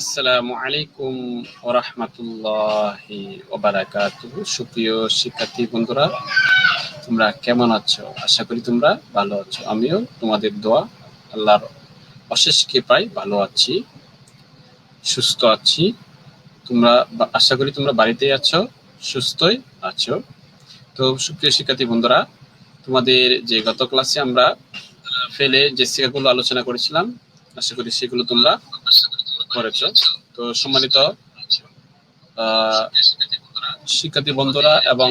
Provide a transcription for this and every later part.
আসসালামু আলাইকুম ওরহমতুল্লাহি ওবারাকাতুহু। সুপ্রিয় শিক্ষার্থী বন্ধুরা, তোমরা কেমন আছো? আশা করি তোমরা ভালো আছো। আমিও তোমাদের দোয়া, আল্লাহর অশেষ কৃপায় ভালো আছি, সুস্থ আছি। তোমরা আশা করি তোমরা বাড়িতেই আছো, সুস্থই আছো। তো সুপ্রিয় শিক্ষার্থী বন্ধুরা, তোমাদের যে গত ক্লাসে আমরা ফেলে যে শিক্ষাগুলো আলোচনা করেছিলাম, আশা করি সেগুলো তোমরা করেছ তো সম্মানিত শিক্ষার্থী বন্ধুরা এবং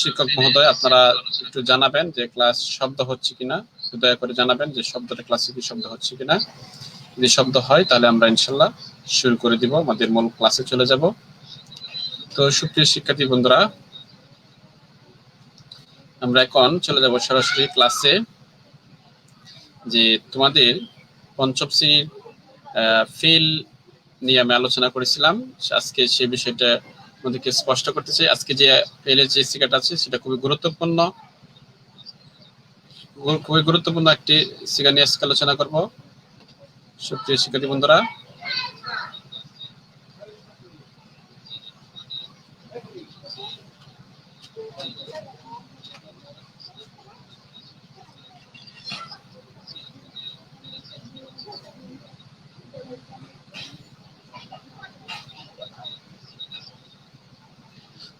শিক্ষক মহোদয়, আপনারা একটু জানাবেন যে ক্লাস শব্দ হচ্ছে কিনা। দয়া করে জানাবেন যে শব্দটা ক্লাসে কি শব্দ হচ্ছে কিনা। যদি শব্দ হয়, তাহলে আমরা ইনশাল্লাহ শুরু করে দিব। আমাদের মূল ক্লাসে চলে যাব। তো সুপ্রিয় শিক্ষার্থী বন্ধুরা, আমরা এখন চলে যাব সরাসরি ক্লাসে, যে তোমাদের পঞ্চম শ্রেণির ফিল নিয়ে আমি আলোচনা করেছিলাম। আজকে সে বিষয়টা আমাদেরকে স্পষ্ট করতে চাই। আজকে যে ফেলের যে সিগাটা আছে, সেটা খুবই গুরুত্বপূর্ণ। খুবই গুরুত্বপূর্ণ একটি সিগা নিয়ে আজকে আলোচনা করব। সত্যি শিক্ষার্থী বন্ধুরা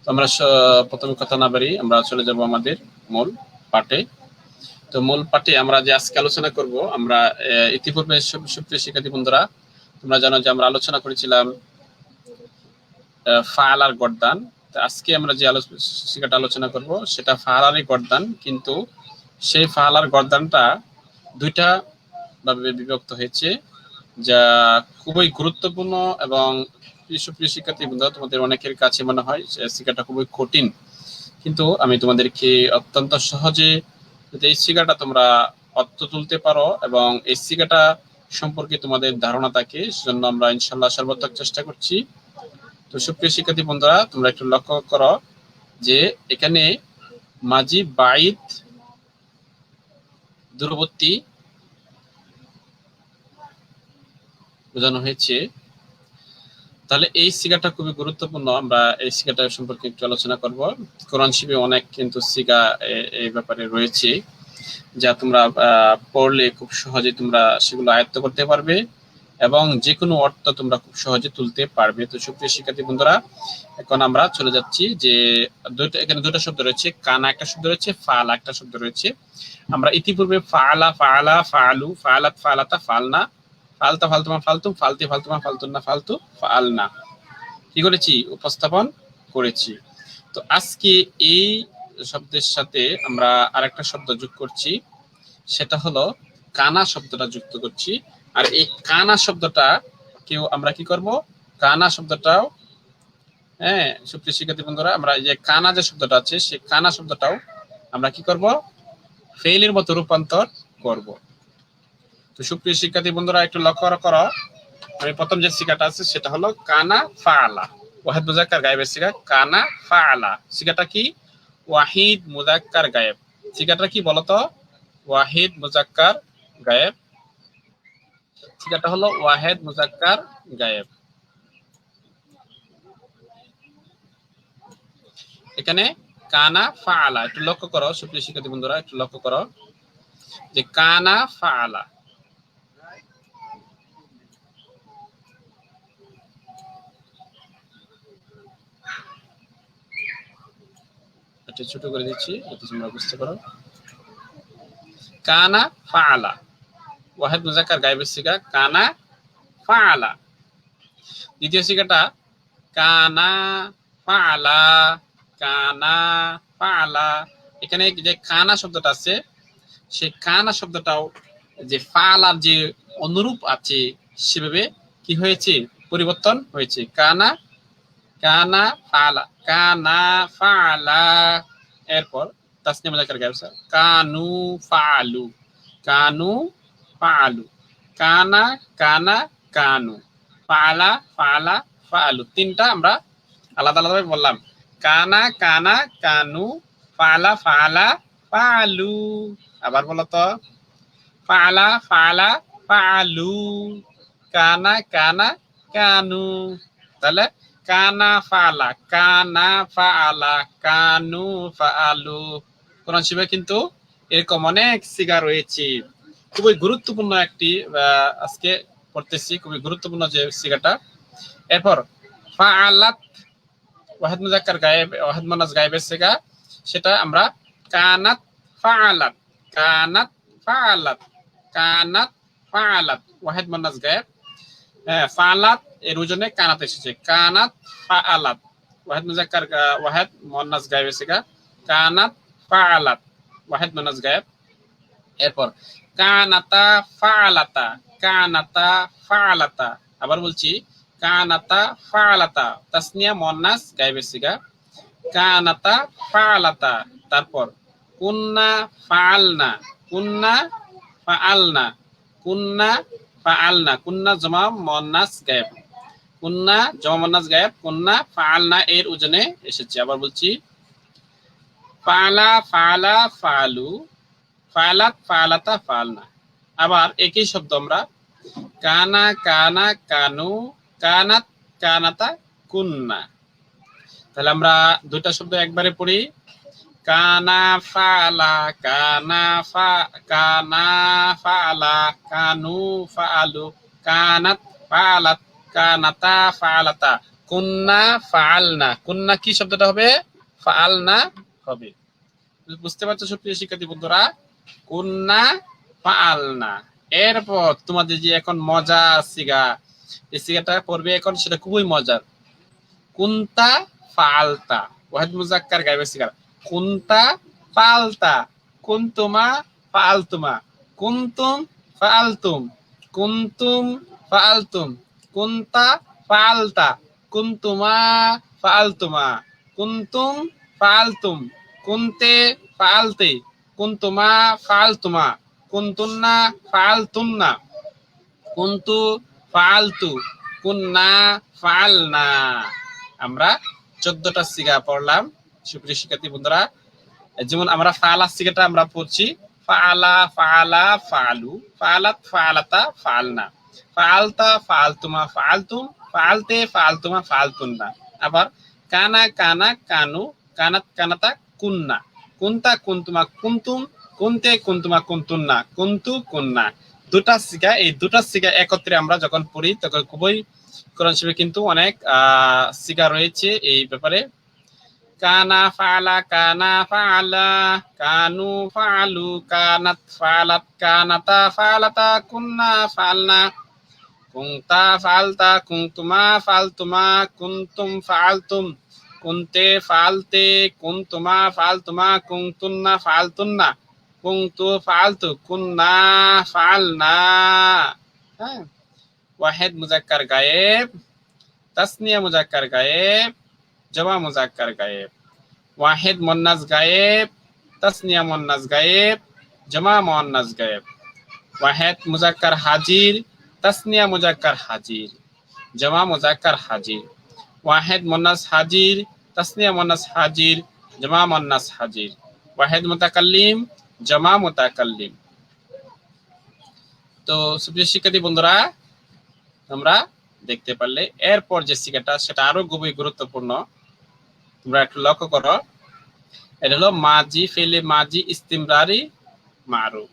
আমরা প্রথমে কথা না বাড়ি আমরা চলে যাব আমাদের মূল পাঠে। তো মূল পাঠে আমরা যে আজকে আলোচনা করব, আমরা ইতিপূর্বে সুপ্রিয় শিক্ষার্থী বন্ধুরা, তোমরা জানো যে আমরা আলোচনা করেছিলাম ফাল আর গরদান। আজকে আমরা যে শিক্ষাটা আলোচনা করব, সেটা ফাহালারই গরদান, কিন্তু সেই ফাহাল আর গরদানটা দুইটা ভাবে বিভক্ত হয়েছে, যা খুবই গুরুত্বপূর্ণ এবং শিক্ষার্থী বন্ধু তোমাদের অনেকের কাছে মনে হয় শিক্ষাটা খুবই কঠিন। কিন্তু আমি তোমাদেরকে অত্যন্ত সহজে যদি এই শিক্ষাটা তোমরা অর্থ তুলতে পারো এবং এই শিক্ষাটা সম্পর্কে তোমাদের ধারণা থাকে, সেজন্য আমরা ইনশাল্লাহ সর্বাত্মক চেষ্টা করছি। তো সুপ্রিয় শিক্ষার্থী বন্ধুরা, তোমরা একটু লক্ষ্য করো যে এখানে মাঝি বাইত দূরবর্তী বোঝানো হয়েছে। তাহলে এই সিগাটা খুবই গুরুত্বপূর্ণ। আমরা এই সিগাটা সম্পর্কে একটু আলোচনা করব। কোরআন শিবে অনেক কিন্তু সিগা এই ব্যাপারে রয়েছে, যা তোমরা পড়লে খুব সহজে তোমরা সেগুলো আয়ত্ত করতে পারবে এবং যে কোনো অর্থ তোমরা খুব সহজে তুলতে পারবে। তো সুপ্রিয় শিক্ষার্থী বন্ধুরা, এখন আমরা চলে যাচ্ছি যে দুইটা, এখানে দুটো শব্দ রয়েছে, কানা একটা শব্দ রয়েছে, ফালা একটা শব্দ রয়েছে। আমরা ইতিপূর্বে ফালা ফালা, ফালু, ফালাত, ফালাতা, ফালনা ফালতা ফালতুমা ফালতুম ফালতে ফালতুমা ফালতুন না, ফালতু, ফাল না। কি করেছি? উপস্থাপন করেছি। তো আজকে এই শব্দের সাথে আমরা আরেকটা শব্দ যোগ করছি। সেটা হলো কানা শব্দটা যুক্ত করছি। আর এই কানা শব্দটা কেউ আমরা কি করব? কানা শব্দটাও হ্যাঁ সুপ্রিয় শিক্ষার্থী বন্ধুরা, আমরা যে কানা যে শব্দটা আছে, সেই কানা শব্দটাও আমরা কি করব? ফেইলের মতো রূপান্তর করব। তো সুপ্রিয় শিক্ষার্থী বন্ধুরা, একটু লক্ষ্য করো। আমি প্রথম যে শিকাটা আছে, সেটা হলো কানা ফালা ওয়াহিদ মুজাক্কার গায়েবের শিকা কানা ফালা শিকাটা কি? ওয়াহিদ মুজাক্কার গায়েব। শিকাটা কি বলতো? ওয়াহিদ মুজাক্কার গায়েব। শিকাটা হলো ওয়াহিদ মুজাক্কার গায়েব। এখানে কানা ফালা একটু লক্ষ্য করো সুপ্রিয় শিক্ষার্থী বন্ধুরা, একটু লক্ষ্য করো। যে কানা ফালা এটা ছোট করে দিচ্ছি, যাতে তোমরা বুঝতে পারো। কানা ফাআলা। ওয়াহিদ মুজাক্কার গায়েবের সিগা কানা ফাআলা। দ্বিতীয় সিগাটা কানা ফাআলা কানা ফাআলা। এখানে যে কানা শব্দটা আছে, সেই কানা শব্দটাও যে ফালার যে অনুরূপ আছে, সেভাবে কি হয়েছে? পরিবর্তন হয়েছে। কানা কানা ফালা কানা ফালা এরপর তাসনিয়া মুজাক্কার গায়ব কানু ফালু কানু ফালু, কানা কানা, কানু, ফালা ফালা, ফালু। তিনটা আমরা আলাদা আলাদাভাবে বললাম। কানা কানা, কানু, ফালা ফালা, ফালু। আবার বলো তো। ফালা ফালা, ফালু, কানা কানা, কানু। তাহলে কানা ফালা কানা ফালা কানু ফালু কোরআন শিবে কিন্তু এরকম অনেক সিগা রয়েছে। খুবই গুরুত্বপূর্ণ একটি আজকে পড়তেছি, খুবই গুরুত্বপূর্ণ যে সিগাটা এরপর, ফাআলাত, ওয়াহিদ মুজাক্কার গায়েব, ওয়াহিদ মানাস গায়েবের সিগা সেটা আমরা কানাত ফাআলাত কানাত ফাআলাত কানাত ফাআলাত, ওয়াহিদ মানাস গায়েব ফাআলাত এর ওজনে কানাত এসেছে। কানাত ফাআলাত। ওয়াহিদ মুজাক্কার ওয়াহিদ মুন্নাস গায়েবের সিগা কানাত ফাআলাত। ওয়াহিদ মুন্নাস গায়েব। এরপর, কানাতা ফাআলাতা। কানাতা ফাআলাতা। আবার বলছি, কানাতা ফাআলাতা। তাসনিয়া মুন্নাস গায়েবের সিগা কানাতা ফাআলাতা। তারপর, কুন্না ফাআলনা। কুন্না ফাআলনা। কুন্না ফাআলনা। কুন্না জমা মুন্নাস গায়েব। কুন্না জমা মুন্নাস গায়েব, কুন্না, ফাআলনা, এর ওজনে এসেছে। আবার বলছি, ফালা ফালা, ফালু, ফালাত, ফালাতা, ফালনা। আবার একই শব্দ আমরা, কানা কানা, কানু, কানাত, কানাতা, কুন্না। তাহলে আমরা দুইটা শব্দ একবারে পড়ি। কানা, ফালা, কানা, ফা, কানা, ফালা, কানু, ফালু, কানাত, ফালাত কানাতা কুন্না কুন্না কি শব্দটা হবে? ফালনা হবে। বুঝতে পারছ সুপ্রিয় শিক্ষার্থী বন্ধুরা? কুন্না এরপর তোমাদের যে এখন মজা সিগা, এই সিগাটা পড়বে এখন সেটা খুবই মজার। কুন্তা ফালতা ওয়াহিদ মুজাক্কার গাইবে সিগার কুন্তা ফালতা কুন্তুমা ফালতুমা কুন্তুম ফালতুম কুন্তুম ফালতুম কুন্তা ফালতা কুন্তুমা ফালতুমা কুন্তুম ফালতুম কুন্তে ফালতে কুন্তুমা ফালতুমা কুন্তুন্না ফালতুন্না কুন্তু ফালতু কুন্না ফালনা আমরা চোদ্দটা সিগা পড়লাম। সুপ্রিয় শিক্ষার্থী বন্ধুরা, যেমন আমরা ফালা সিগাটা আমরা পড়ছি ফালা ফালা ফালু ফালাত ফালাতা ফালনা ফালতা ফালতুমা ফালতুম ফালতে ফালতুমা ফালতুন্না আবার কানা কানা, কানু, কানাত, কানাতা, কুন্না। কুন্তা কুন্তুমা কুন্তুম, কুন্তে কুন্তুমা কুন্তুন্না। কুন্তু, কুন্না। দুটা সিগা এই দুটা সিগা একত্রে আমরা যখন পড়ি, তখন খুবই কোরআন শরীফে কিন্তু অনেক সিগা রয়েছে এই ব্যাপারে। কানা ফালা কানা ফালা, কানু ফালু, কানাত ফালাত, কানাতা ফালাতা, কুন্না ফালনা। কুংতা ফালতা কুংতুমা ফালতুমা, কুন্তুম ফালতুম। কুনতে ফালতে, কুন্তুমা ফালতুমা কুংতুন্না ফালতুন্না। কুংতু ফালতু, কুন্না ফালনা। হ্যাঁ। ওয়াহেদ মুজাক্কার গায়েব, তাসনিয়া মুজাক্কার গায়েব জমা মুজাক্কার গায়েব। ওয়াহেদ মুন্নাস গায়েব, তাসনিয়া মুন্নাস গায়েব, জমা মুন্নাস গায়েব। ওয়াহেদ মুজাক্কার হাজির, তাসনিয়া মুজাক্কার হাজির, জমা মুজাক্কার হাজির। ওয়াহেদ মুন্নাস হাজির, তাসনিয়া মুন্নাস হাজির, জমা মুন্নাস হাজির। ওয়াহেদ মুতাকাল্লিম, জমা মুতাকাল্লিম। তো সুপ্রিয় শিক্ষার্থী বন্ধুরা, তোমরা দেখতে পারলে এরপর যে শিক্ষাটা, সেটা আরও খুবই গুরুত্বপূর্ণ। তোমরা একটু লক্ষ্য করো। এটা হলো মাজি ফেলে মাজি ইস্তিমরারি মারু।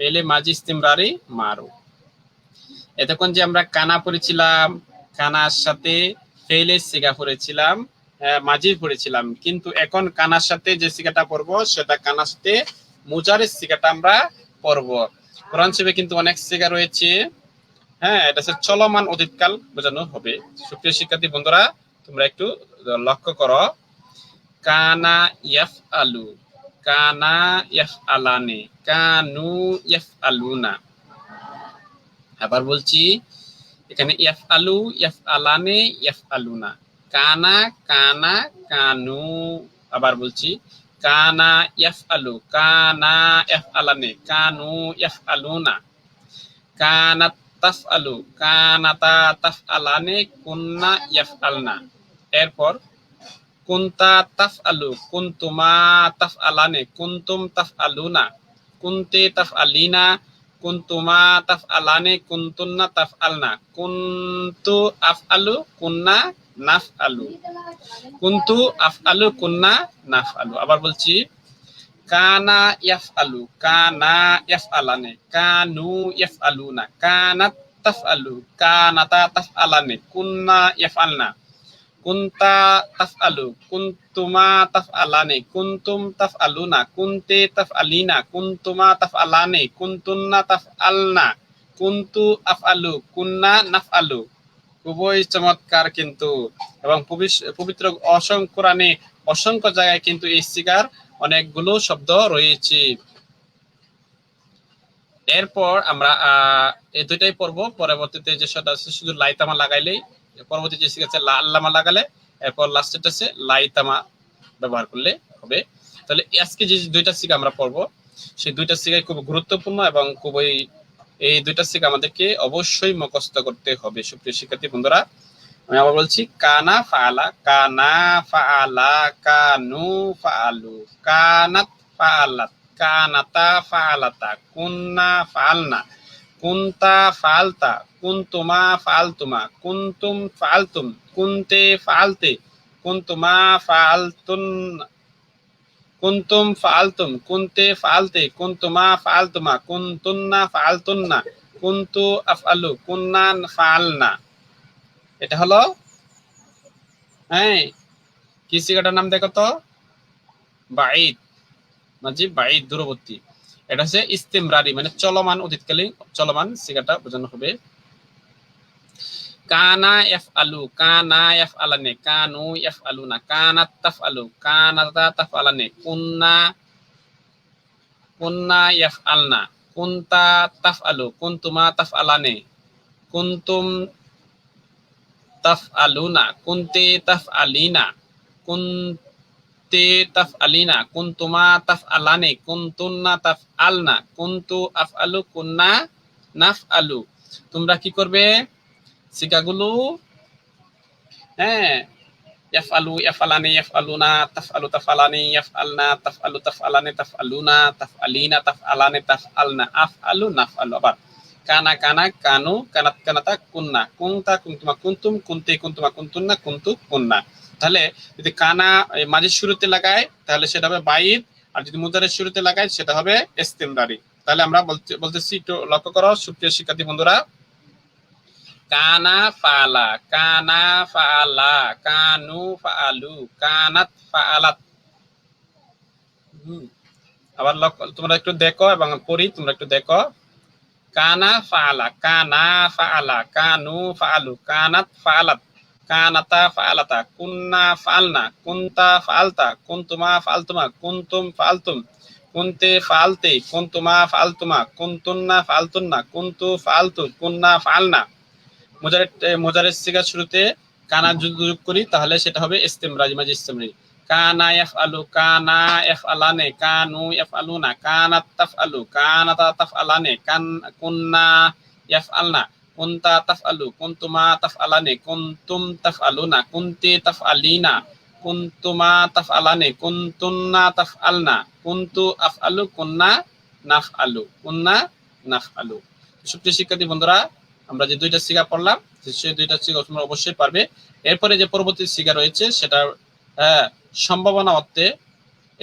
ফেলে মাজি ইস্তিমরারি মারু। এতক্ষণ যে আমরা কানা পড়েছিলাম কানার সাথে ফেলে সিগা পড়েছিলাম আহ, মাজির পড়েছিলাম কিন্তু এখন কানার সাথে যে সিগাটা পড়ব সেটা কানার সাথে মুজারের সিগাটা আমরা পড়ব। কোরআন শিবে কিন্তু অনেক সিগা রয়েছে। হ্যাঁ এটা চলমান অতীতকাল বোঝানো হবে। সুপ্রিয় শিক্ষার্থী বন্ধুরা তোমরা একটু লক্ষ্য করো। কানা ইয়াফ আলু কানা ইয়াফ আলানে কানু ইয়াফ আলুনা আবার বলছি, এখানে ইয়াফ আলু ইয়াফ আলানে ইয়াফ আলুনা কানা কানা, কানু। আবার বলছি, কানা ইয়াফ আলু কানা ইয়াফ আলানে কানু ইয়াফ আলুনা কানাত তাফ আলু কানাতা তাফ আলানে কুন্না ইয়াফ আলনা এরপর, কুন্তা তাফ আলু কুন্তুমা তাফ আলানে কুন্তুম তাফ আলুনা কুন্তে তাফ আলিনা কুন্তুমা তাফ আলানে কুন্তুন্না তাফ আলনা কুন্তু আফ আলু কুন্না নাফ আলু কুন্তু আফ আলু কুন্না নাফ আলু আবার বলছি, কানা ইয়াফ আলু কানা ইয়াফ আলানে কানু ইয়াফ আলুনা কানাত তাফ আলু কানাতা তাফ আলানে কুন্না ইয়াফ আলনা কুন্তা তাফ আলু কুন্তুমা তাফ আলানে কুন্তুম তাফ কুন্তে তাফ আলিনা কুন্তুমা তাফ আলানে কুন্তুন্না তাফ আলনা কুন্তু আফ আলু কুন্না নাফ আলু খুবই চমৎকার কিন্তু এবং পবিত্র অসংখ্য কোরআনে অসংখ্য জায়গায় কিন্তু এই সিগার অনেকগুলো শব্দ রয়েছে। এরপর আমরা এই দুইটাই পড়ব। পরবর্তীতে যে আছে, শুধু লাইতামা লাগাইলেই পরবর্তী যে শিখেছে আল্লামা লাগালে, এরপর লাস্টের আছে লাইতামা ব্যবহার করলে হবে। তাহলে আজকে যে দুইটা শিখা আমরা পড়ব, সেই দুইটা শিখাই খুব গুরুত্বপূর্ণ এবং খুবই এই দুইটা শিখা আমাদেরকে অবশ্যই মুখস্থ করতে হবে। সুপ্রিয় শিক্ষার্থী, বন্ধুরা, আমি আবার বলছি, কানা ফালা কানা ফালা কানু ফালু কানাত ফালাত কানাতা ফালাতা কুন্না ফালনা কুন্তা ফালতা কুন্তুমা ফালতুমা, কুন্তুম ফালতুম, কুন্তে ফালতে, কুন্তুমা ফালতুন, কুন্তুম ফালতুম, কুন্তে ফালতে, কুন্তুমা ফালতুমা, কুন্তুন্না ফালতুন্না, কুন্তু আফআলু, কুন্না ফালনা। এটা হলো হ্যাঁ কি সিগাটার নাম দেখো তো বাইদ মাঝি বাইদ দূরবর্তী। এটা হচ্ছে ইস্তেমরারি মানে চলমান অতীতকালীন চলমান সিগাটা বোঝানো হবে। কানা এফ আলু কানা এফ আলানে কানু এফ আলু না কানাত তাফ আলু কানাতা তাফ আলানে কুন্না কুন্না এফ আলনা কুন্তা তাফ আলু কুন্তুমা তাফ আলানে কুন্তুম তাফ আলুনা কুন্তে তাফ আলিনা কুন্তে তাফ আলিনা কুন্তুমা তাফ আলানে কুন্তুন্না তাফ আলনা কুন্তু আফ আলু কুন্না নাফ আলু তোমরা কি করবে সিগাগুলো হ্যাঁ তাহলে যদি কানা মাঝের শুরুতে লাগায়, তাহলে সেটা হবে বাইদ, আর যদি মুদারের শুরুতে লাগায়, সেটা হবে ইস্তেমরারি তাহলে আমরা বলতে, বলতেছি একটু লক্ষ্য করো, সুপ্রিয় শিক্ষার্থী বন্ধুরা। কানা ফালা কানা ফালা কানু ফালু কানাত ফালাত। আবার তোমরা একটু দেখো এবং পড়ি, তোমরা একটু দেখো। কানা ফালা কানা ফালা কানু ফালু, কানাত ফালাত। কানাতা ফালাতা, কুন্না ফালনা, কুন্তা ফালতা, কুন্তুমা ফালতুমা, কুন্তুম ফালতুম। কুন্তে ফালতে, কুন্তুমা ফালতুমা, কুন্তুন্না ফালতুন্না, কুন্তু ফালতু, কুন্না ফালনা। মোজারের মোজারের শুরুতে কানা যদি যোগ করি, তাহলে সেটা হবে ইস্তেমরাজি, মাঝে ইস্তেমরাজি কানা ইয়াফ আলু কানা ইয়াফ আলানে কানু ইয়াফ আলুনা কানাত তাফ আলু কানাতা তাফ আলানে কান, কুন্না ইয়াফ আলনা কুন্তা তাফ আলু কুন্তুমা তাফ আলানে কুন্তুম তাফ আলুনা কুন্তে তাফ আলিনা কুন্তুমা তাফ আলানে কুন্তুন্না তাফ আলনা কুন্তু আফ আলু কুন্না নাফ আলু কুন্না নাফ আলু সুপ্রিয় শিক্ষার্থী বন্ধুরা আমরা যে দুইটা সিগা পড়লাম সেই দুইটা সিগা তোমরা অবশ্যই পারবে। এরপরে যে পরবর্তী সিগা রয়েছে, সেটা সম্ভাবনা অর্থে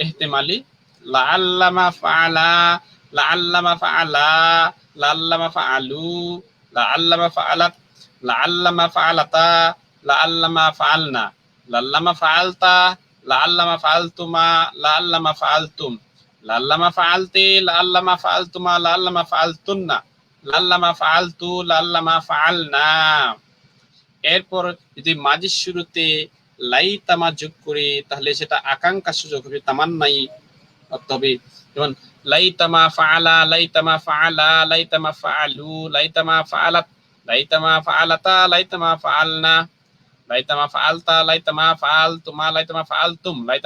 এহতেমালি, লাআল্লামা ফাআলা লাআল্লামা ফাআলা, লাআল্লামা ফাআলু, লাআল্লামা ফাআলাত লাআল্লামা ফাআলাতা, লাআল্লামা ফাআলনা, লাআল্লামা ফাআলতা, লাআল্লামা ফাআলতুমা, লাআল্লামা ফাআলতুম, লাআল্লামা ফাআলতি, লাআল্লামা ফাআলতুমা, লাআল্লামা ফাআলতুন্না। লাল্লামা ফাআলতু লাল্লামা ফাআলনা এরপর যদি মাঝের শুরুতে লাই তামা যোগ করে তাহলে সেটা আকাঙ্ক্ষা সুযোগ হবে তামান্নাই অর্থ হবে যেমন লাই তামা ফাআলা লাই তামা ফাআলা লাই তামা ফাআলু লাই তামা ফাআলাত লাই তামা ফাআলাতা লাই তামা ফাআলনা লাই তামা ফাআলতা লাই তামা ফাআলতুমা লাই তামা ফাআলতুম লাই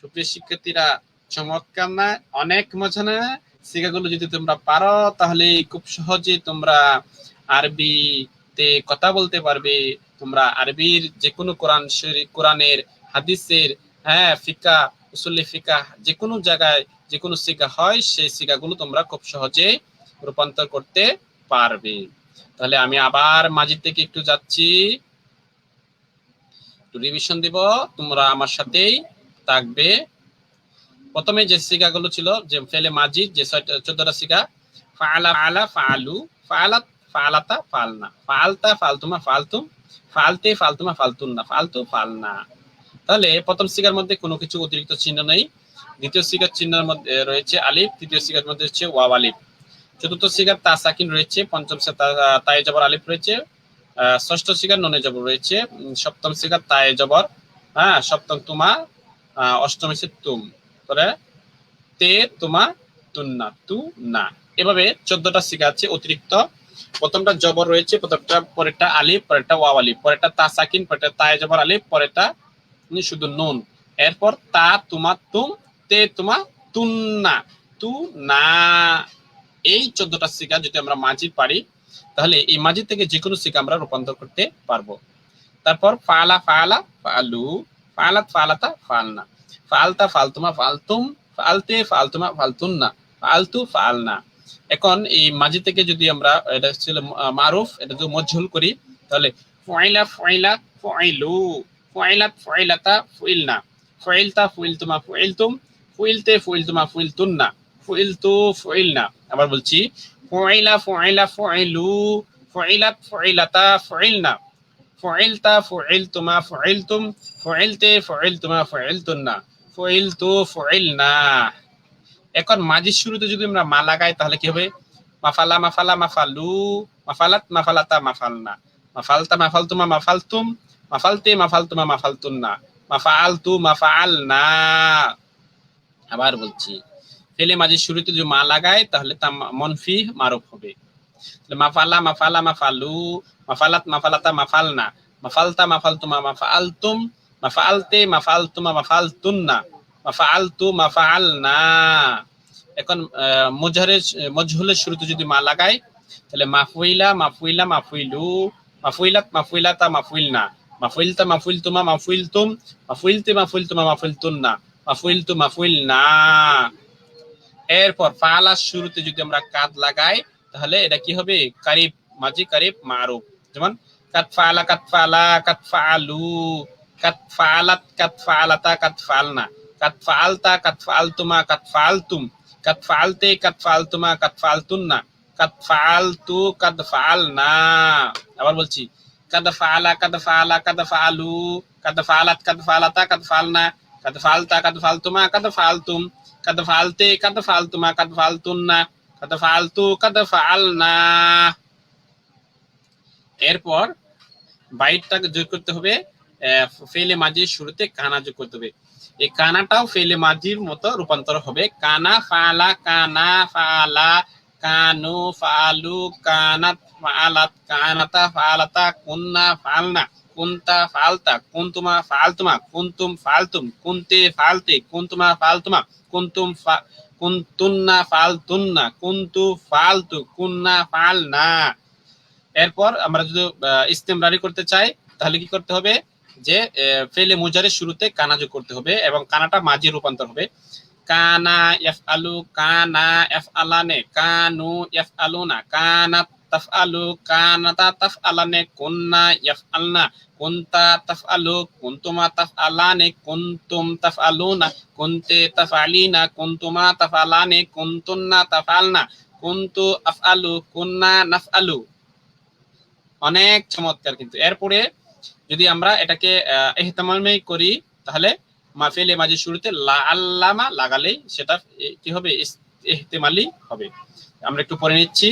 সুপ্রিয় শিক্ষার্থীরা, চমৎকার না? অনেক মজা না? শিখাগুলো যদি তোমরা পারো, তাহলে খুব সহজে তোমরা আরবিতে কথা বলতে পারবে। তোমরা আরবির যে কোনো কোরআন শরীফ কোরআনের হাদিসের হ্যাঁ ফিকা উসুল্লি ফিকা যে কোনো জায়গায় যে কোনো সিগা হয়, সেই সিগাগুলো তোমরা খুব সহজে রূপান্তর করতে পারবে। তাহলে আমি আবার মাজিদ থেকে একটু যাচ্ছি। একটু রিভিশন দিব। তোমরা আমার সাথেই থাকবে। প্রথমে যে সিগাগুলো ছিল, যে ফেলে মাজিদ যে ছয়টা, চোদ্দটা সিগা ফালা ফালা, ফালু ফালাত ফালাতা, ফালনা। ফালতা, ফালতুমা, ফালতুম, ফালতে, ফালতুমা ফালতুন না ফালতু, ফালনা। তাহলে প্রথম সিগার মধ্যে কোনো কিছু অতিরিক্ত চিহ্ন নেই। দ্বিতীয় সিগার চিহ্নের মধ্যে রয়েছে আলিফ, তৃতীয় সিগার মধ্যে হচ্ছে ওয়াও আলিফ। চতুর্থ সিগার তা সাকিন রয়েছে, পঞ্চম তাই জবর আলিফ রয়েছে। ষষ্ঠ সিগার ননে জবর রয়েছে সপ্তম সিগার তাই জবর হ্যাঁ সপ্তম তুমা অষ্টম হচ্ছে তুম। পরে তে তুমা তুন্না তু না। এভাবে চোদ্দটা সিগা আছে, অতিরিক্ত। প্রথমটা জবর রয়েছে, প্রথমটা, পরেরটা আলিফ, পরেরটা ওয়াও আলিফ, পরেরটা তা সাকিন, পরেরটা তাই জবর আলিফ, পরেরটা শুধু নুন। এরপর তা তোমা তুম, তে তোমা তুন্না তু না এই চোদ্দটা সিগা যদি আমরা মাঝি পারি, তাহলে এই মাঝি থেকে যে কোনো সিগা আমরা রূপান্তর করতে পারব। তারপর ফালা ফালা, ফালু। ফালাত ফালাতা ফালনা। ফালতা ফালতুমা ফালতুম, ফালতে ফালতুমা ফালতুন না ফালতু ফালনা। এখন এই মাঝি থেকে যদি আমরা, এটা ছিল মারুফ, এটা যদি মজহুল করি, তাহলে ফয়লা ফয়লা ফয়লু ফয়লাত ফয়লাতা ফুইলনা। ফুইলতা ফুইলতুমা ফুইলতুম, ফুইলতে ফুইলতুমা ফুইলতুন্না। ফুইলতু ফুইলনা। আবার বলছি ফুইলা ফুইলা ফুইলু ফুইলাত ফুইলাতা ফুইলনা। ফুইলতা ফুইলতুমা ফুইলতুম ফুইলতে ফুইলতুমা ফুইলতুন্না ফুইলতু ফুইলনা এখন মাঝির শুরুতে যদি আমরা মা লাগাই, তাহলে কি হবে? মাফালা মাফালা, মাফালু, মাফালাত, মাফালাতা, মাফালনা। মাফালতা, মাফালতুমা, মাফালতুম, মাফালতে, মাফালতুমা, মাফালতুন্না। মাফালতু, মাফালনা। আবার বলছি ফেলে মাঝির শুরুতে যদি মা লাগায় তাহলে তা মনফি মারুফ হবে। মাফালা মাফালা, মাফালু মাফালাত মাফালাতা মাফালনা। মাফালতা মাফালতুমা মাফালতুম, মাফালতে মাফালতুমা মাফালতুন্না। মাফালতু মাফালনা। এখন মুজহারের মজহুলের শুরুতে যদি মা লাগাই, তাহলে মাফুইলা মাফুইলা, মাফুইলু। মাফুইলাত মাফুইলাতা মাফুইলনা। মাফুইলতা মাফুইলতুমা মাফুইলতুম, মাফুইলতে মাফুইলতুমা মাফুইলতুন্না। মাফুইলতু মাফুইলনা। এরপর ফালার শুরুতে যদি আমরা কাদ লাগাই, তাহলে এটা কি হবে? কারিব, মাঝি কারিব মারুফ যেমন, কাত ফালা কাত ফালা, কাত ফালু, কাত ফালাত, কাত ফালাতা, কাত ফালনা, কাত ফালতা, কাত ফালতুমা, কাত ফালতুম, কাত ফালতে, কাত ফালতুমা, কাত ফালতুন্না, কাত ফালতু, কাত ফালনা। আবার বলছি এরপর বাইটটাকে যোগ করতে হবে ফেলে মাঝির শুরুতে কানা যোগ করতে হবে। এই কানাটাও ফেলে মাঝির মতো রূপান্তর হবে। কানা ফালা কানা ফালা, কানু ফালু কানাত ফালাত, কানাতা ফালাতা, কুন্না ফালনা, কুন্তা ফালতা, কুন্তুমা ফালতুমা, কুন্তুম ফালতুম, কুন্তে ফালতে, কুন্তুমা ফালতুমা, কুন্তুম কুন্তুন্না ফালতুন্না, কুন্তু ফালতু, কুন্না ফালনা। এরপর আমরা যদি ইস্তেমরারি করতে চাই, তাহলে কি করতে হবে? যে ফেলে মুজারের শুরুতে কানা যোগ করতে হবে এবং কানাটা মাঝি রূপান্তর হবে। কানা এফ আলু কানা এফ আলানে কানু এফ আলুনা কানা তাফ আলু কানাতা তাফ আলানে কুন্না এফ আলনা কুন্তা তাফ আলু কুন্তুমা তাফ আলানে কুন্তুম তাফ আলুনা কুন্তে তাফ আলিনা কুন্তুমা তাফ আলানে কুন্তুন্না তাফ আলনা কুন্তু আফ আলু কুন্না নাফ আলু অনেক চমৎকার কিন্তু এরপরে যদি আমরা এটাকে এহতামামে করি তাহলে মাফেলে মাঝে শুরুতে লা আল্লামা লাগালেই সেটা কি হবে এহতেমালি হবে আমরা একটু পরে নিচ্ছি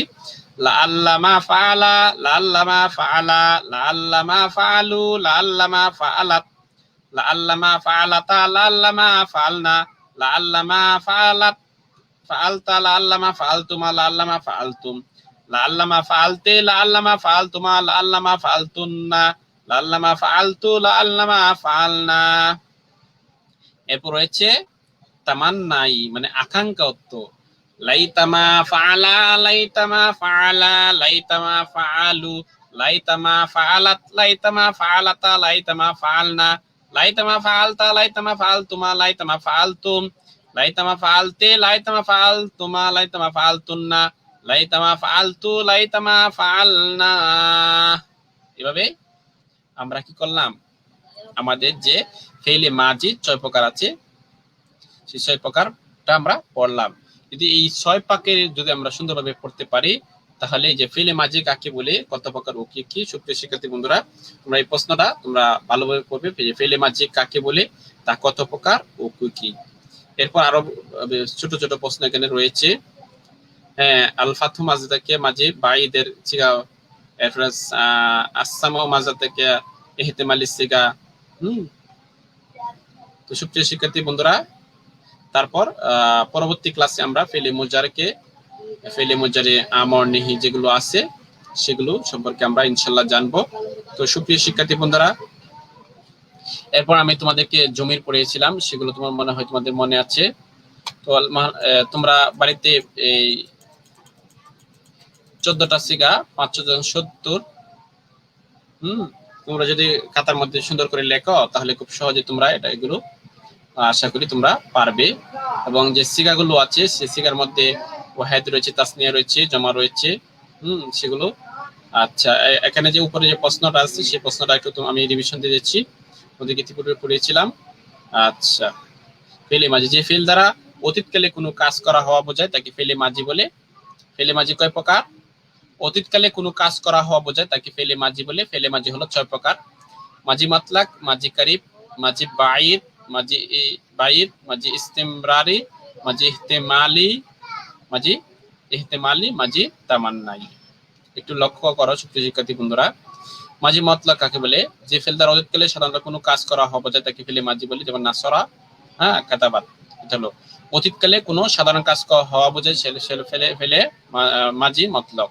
লা ফালা লা আল্লামা ফালা লা আল্লামা ফালু লা আল্লামা ফালাত লা আল্লামা ফালাতা লা আল্লামা ফালনা লা আল্লামা ফালাত ফালতা লা আল্লামা ফালতুম লা আল্লামা ফালতে লা আল্লামা ফালতুমা লা আল্লামা ফালতুন্না লা আল্লামা ফালতু লা আল্লামা ফালনা এরপর রয়েছে তামান্নাই মানে আকাঙ্ক্ষা অর্থ লাইতামা ফালা লাইতামা ফালা লাইতামা ফালু লাইতামা ফালাত লাইতামা ফালাতা লাইতামা ফালনা লাইতামা ফালতা লাইতামা ফালতুমা লাইতামা ফালতুম লাইতামা ফালতে লাইতামা ফালতুমা লাইতামা ফালতুন্না লাইতামা ফালতু লাইতামা ফালনা এভাবে আমরা কি করলাম? আমাদের যে ফেলে মাজি ছয় প্রকার আছে, সেই ছয় প্রকারটা আমরা পড়লাম। যদি এই ছয় পাকের যদি আমরা সুন্দরভাবে পড়তে পারি, তাহলে যে ফেলে মাঝে কাকে বলে, কত প্রকার ও কি কি, সুপ্রিয় শিক্ষার্থী বন্ধুরা, তোমরা এই প্রশ্নটা তোমরা ভালোভাবে যে ফেলে মাঝে কাকে বলে, তা কত প্রকার ও কি কি। এরপর আরও ছোট ছোট প্রশ্ন এখানে রয়েছে। হ্যাঁ আল থেকে বাইদের চিগা এরপরে মাঝে থেকে এহতেমালি সিগা, হুম। তো সুপ্রিয় শিক্ষার্থী বন্ধুরা, তারপর পরবর্তী ক্লাসে আমরা ফেলে মুজারকে, ফেলে মুজারে আমর, নিহি যেগুলো আছে, সেগুলো সম্পর্কে আমরা ইনশাল্লাহ জানব। তো সুপ্রিয় শিক্ষার্থী বন্ধুরা, এরপর আমি তোমাদেরকে জমির পড়িয়েছিলাম, সেগুলো তোমার মনে হয় তোমাদের মনে আছে। তো তোমরা বাড়িতে এই চোদ্দটা সিগা, পাঁচশো জন সত্তর। হুম, তোমরা যদি খাতার মধ্যে সুন্দর করে লেখো, তাহলে খুব সহজে তোমরা এটা এগুলো আশা করি তোমরা পারবে। এবং যে সিগাগুলো আছে, সে সিগার মধ্যে ওয়াহেদ রয়েছে, তাসনিয়া রয়েছে, জমা রয়েছে। হুম, সেগুলো আচ্ছা এখানে যে উপরে যে প্রশ্নটা আছে সেই প্রশ্নটা একটু আমি রিভিশন দিয়ে দিচ্ছি। ওদেরকে ইতিপূর্বে পড়িয়েছিলাম। আচ্ছা ফেলে মাঝি, যে ফেল দ্বারা অতীতকালে কোনো কাজ করা হওয়া বোঝায়, তাকে ফেলে মাঝি বলে। ফেলে মাঝি কয় প্রকার? অতীতকালে কোনো কাজ করা হওয়া বোঝায় তাকে ফেলে মাঝি বলে। ফেলে মাঝি হলো ছয় প্রকার। মাঝি মাতলাক, মাঝি কারিব মাঝি বাইর ই- বাইর মাঝি ইস্তেমরারি, মাঝি ইহতেমালি মাঝি ইহতেমালি, মাঝি তামান্নাই। একটু লক্ষ্য করো সুপ্রিয় শিক্ষার্থী বন্ধুরা। মাঝি মতলক কাকে বলে? যে ফেলদার অতীতকালে সাধারণত কোনো কাজ করা হওয়া বোঝায় তাকে ফেলে মাঝি বলে, যেমন নাসরা হ্যাঁ কাতাবাদ এটা হলো। অতীতকালে কোনো সাধারণ কাজ হওয়া বোঝায় ফেলে ফেলে মাঝি মতলক।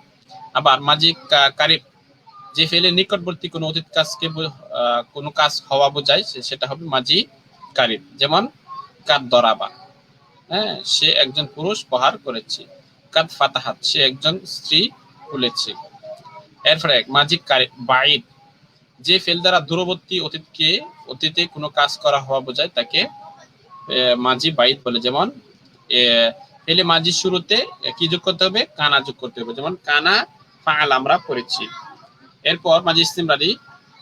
আবার মাঝি কারিব যে ফেলে নিকটবর্তী কোনো অতীত কাজকে কোনো কাজ হওয়া বোঝায় সেটা হবে মাঝি কারিব যেমন কাদ দরাবা। হ্যাঁ সে একজন পুরুষ প্রহার করেছে। কাদ ফাতাহাত, সে একজন স্ত্রী খুলেছে। এরপরে এক, মাঝি কারিব বাইদ যে ফেল দ্বারা দূরবর্তী অতীতকে, অতীতে কোনো কাজ করা হওয়া বোঝায়, তাকে মাঝি বাইদ বলে। যেমন ফেলে মাঝি শুরুতে কি যোগ করতে হবে? কানা যোগ করতে হবে। যেমন, কানা ফাল আমরা পড়েছি। এরপর মাঝি ইস্তিমরারি,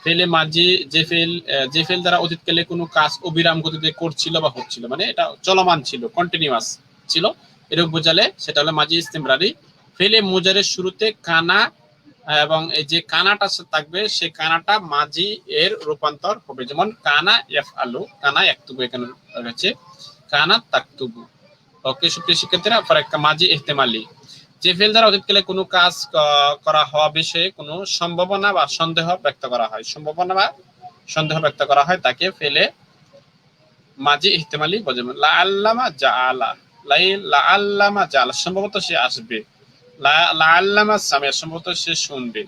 ফেলে মাঝি যে ফেল যে ফেল দ্বারা অতীতকালে কোনো কাজ অবিরাম গতিতে করছিল বা হচ্ছিল মানে এটা চলমান ছিল কন্টিনিউয়াস ছিল এরকম বোঝালে সেটা হলো মাঝি ইস্তিমরারি, ফেলে মোজারের শুরুতে কানা, এবং এই যে কানাটা থাকবে, সে কানাটা মাঝি এর রূপান্তর হবে, যেমন কানা এফ আলু কানা একতুবু এখানে রয়েছে, কানা তাকতুবু। ওকে, সুপ্রিয় শিক্ষার্থীরা মাঝি ইহতেমালি। যে ফেল দ্বারা অতীতকালে কোনো কাজ করা হওয়া বিষয়ে কোনো সম্ভাবনা বা সন্দেহ ব্যক্ত করা হয়। সম্ভাবনা বা সন্দেহ ব্যক্ত করা হয় তাকে ফেলে মাঝি ইহতেমালি বোঝে লা আল্লামা জা আলা লাই লা আল্লামা জা আলা সম্ভবত সে আসবে। লা আল্লামা সামে সম্ভবত সে শুনবে।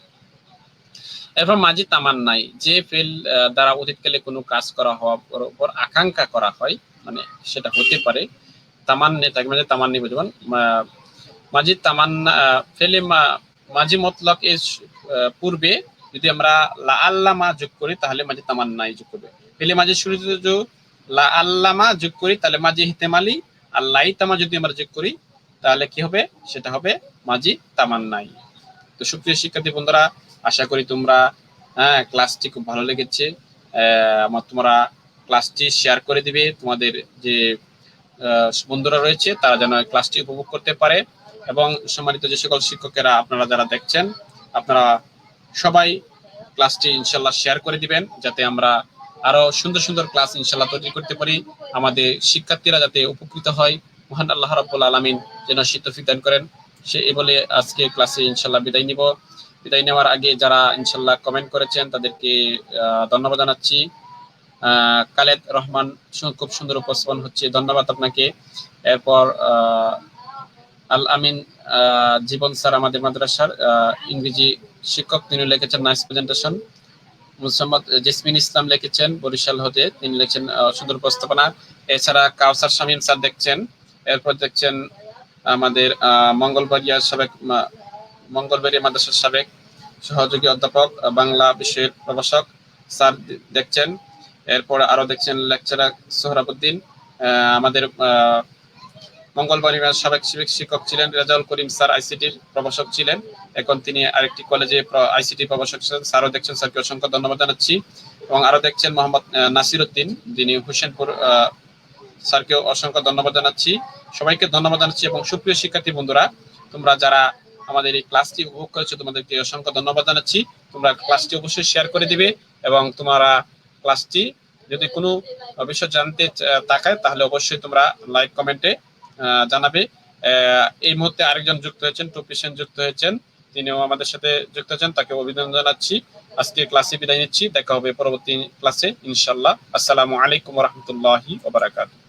এরপর মাঝি তামান্নাই। যে ফেল দ্বারা অতীতকালে কোনো কাজ করা হওয়ার উপর আকাঙ্ক্ষা করা হয় মানে সেটা হতে পারে। তামান্নে, তাকে মানে তামান্নি বুঝবেন মাঝি তামান্না ফেলে মাঝি মতলক এর পূর্বে যদি আমরা লা আল্লামা যোগ করি, তাহলে মাঝি তামান্নাই যোগ করবে। ফেলে মাঝে শুরুতে যদি লা আল্লামা যোগ করি, তাহলে মাঝি হিতেমালি, আর লাই তামা যদি আমরা যোগ করি, তাহলে কি হবে? সেটা হবে মাঝি তামান্নাই। তো সুপ্রিয় শিক্ষার্থী বন্ধুরা, আশা করি তোমরা হ্যাঁ ক্লাসটি খুব ভালো লেগেছে। আমার তোমরা ক্লাসটি শেয়ার করে দিবে। তোমাদের যে বন্ধুরা রয়েছে, তারা যেন ক্লাসটি উপভোগ করতে পারে। এবং সম্মানিত যে সকল শিক্ষকেরা আপনারা যারা দেখছেন, আপনারা সবাই ক্লাসটি ইনশাল্লাহ শেয়ার করে দিবেন, যাতে আমরা আরও সুন্দর সুন্দর ক্লাস ইনশাল্লাহ তৈরি করতে পারি। আমাদের শিক্ষার্থীরা যাতে উপকৃত হয়। মহান আল্লাহ রাব্বুল আলামিন যেন শীত দান করেন। সে এই বলে আজকে ক্লাসে ইনশাল্লাহ বিদায় নিব। বিদায় নেওয়ার আগে যারা ইনশাল্লাহ কমেন্ট করেছেন, তাদেরকে ধন্যবাদ জানাচ্ছি। কালেদ রহমান খুব সুন্দর উপস্থাপন হচ্ছে। ধন্যবাদ আপনাকে। এরপর আহ, আল আমিন আহ, জীবন স্যার আমাদের মাদ্রাসার ইংরেজি শিক্ষক তিনি লিখেছেন নাইস প্রেজেন্টেশন। মুসাম্মদ জেসমিন ইসলাম লিখেছেন বরিশাল হতে তিনি লিখেছেন সুন্দর উপস্থাপনা এছাড়া কাউসার শামীম স্যার দেখছেন এরপর দেখছেন আমাদের আহ, মঙ্গলবাড়িয়া সাবেক মঙ্গলবাড়িয়া মাদ্রাসার সাবেক সহযোগী অধ্যাপক বাংলা বিষয়ের প্রভাষক স্যার দেখছেন। এরপর আরও দেখছেন লেকচারার সোহরাবুদ্দিন আমাদের আহ, মঙ্গল সাবেক শিক্ষক- ছিলেন রেজাউল করিম স্যার আইসিটির প্রভাষক ছিলেন। এখন তিনি আরেকটি কলেজে আইসিটি প্রভাষক ছিলেন। স্যারও দেখছেন স্যারকে অসংখ্য ধন্যবাদ জানাচ্ছি। এবং আরও দেখছেন মোহাম্মদ নাসির উদ্দিন যিনি হুসেনপুর স্যারকেও অসংখ্য ধন্যবাদ জানাচ্ছি। সবাইকে ধন্যবাদ জানাচ্ছি এবং সুপ্রিয় শিক্ষার্থী বন্ধুরা তোমরা যারা আমাদের এই ক্লাসটি উপভোগ করেছ তোমাদেরকে অসংখ্য ধন্যবাদ জানাচ্ছি। তোমরা ক্লাসটি অবশ্যই শেয়ার করে দিবে এবং তোমরা ক্লাসটি যদি কোনো বিষয় জানতে তাকায় তাহলে অবশ্যই তোমরা লাইক কমেন্টে জানাবে। এই মুহূর্তে আরেকজন যুক্ত হয়েছেন টুপিসেন যুক্ত হয়েছেন। তিনিও আমাদের সাথে যুক্ত হয়েছেন তাকে অভিনন্দন জানাচ্ছি। আজকে ক্লাসে বিদায় নিচ্ছি, দেখা হবে পরবর্তী ক্লাসে ইনশাল্লাহ আসসালামু আলাইকুম রহমতুল্লাহি ওবরাকাতুহ